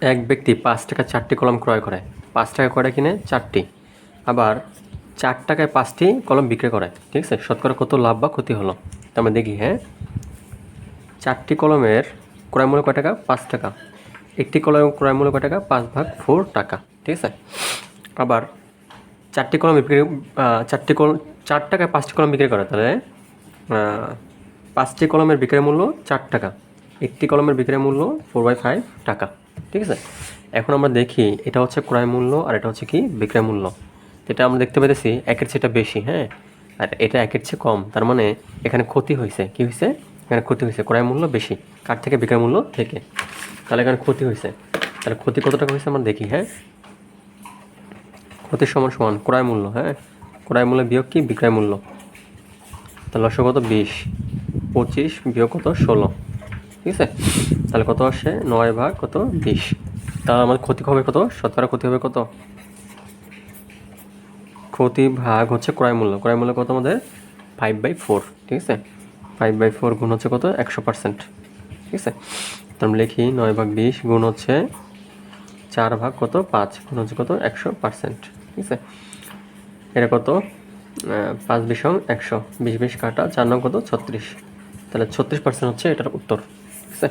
এক ব্যক্তি পাঁচ টাকা চারটি কলম ক্রয় করে, পাঁচ টাকা করে কিনে চারটি। আবার চার টাকায় পাঁচটি কলম বিক্রি করে, ঠিক আছে? শতকরা কত লাভ বা ক্ষতি হলো? আমরা দেখি হ্যাঁ? চারটি কলমের ক্রয় মূল্য কয় টাকা? পাঁচ টাকা। একটি কলম ক্রয় মূল্য কয় টাকা? পাঁচ ভাগ ফোর টাকা, ঠিক আছে? আবার চারটি কলম বিক্রি চারটি কলম চার টাকায় পাঁচটি কলম বিক্রি করে, তাহলে পাঁচটি কলমের বিক্রয় মূল্য চার টাকা। একটি কলমের বিক্রয় মূল্য ফোর বাই ফাইভ টাকা। ঠিক আছে? এখন আমরা দেখি এটা হচ্ছে ক্রয় মূল্য আর এটা হচ্ছে কি বিক্রয় মূল্য। এটা আমরা দেখতে পেতেছি একের চেয়ে বেশি হ্যাঁ? আর এটা একের চেয়ে কম, তার মানে এখানে ক্ষতি হয়েছে কি হয়েছে এখানে ক্ষতি হয়েছে ক্রয় মূল্য বেশি, কার থেকে? বিক্রয় মূল্য থেকে। তাহলে এখানে ক্ষতি হয়েছে তাহলে ক্ষতি কত টাকা হয়েছে আমরা দেখি হ্যাঁ? ক্ষতি সমান সমান, ক্রয় মূল্য হ্যাঁ? ক্রয় মূল্য বিয়োগ কি? বিক্রয় মূল্য। তাহলে কত বিশ, পঁচিশ বিয়োগ কত? ষোলো। ঠিক আছে? তাহলে কত আসে? নয় ভাগ কত? বিশ। তাহলে আমাদের ক্ষতি হবে কত? শতকরা ক্ষতি হবে কত? ক্ষতি ভাগ হচ্ছে ক্রয় মূল্য। ক্রয় মূল্য কত আমাদের? ফাইভ বাই ফোর ঠিক আছে? ফাইভ বাই ফোর গুণ হচ্ছে কত? একশো পার্সেন্ট ঠিক আছে? তো আমরা লিখি নয় ভাগ বিশ গুণ হচ্ছে চার ভাগ কত? পাঁচ, গুণ হচ্ছে কত? একশো পার্সেন্ট ঠিক আছে? এটা কত? পাঁচ বিশ একশো। বিশ বিশ কাটা চার নং কত? ছত্রিশ। তাহলে ছত্রিশ পার্সেন্ট হচ্ছে এটার উত্তর, ঠিক আছে?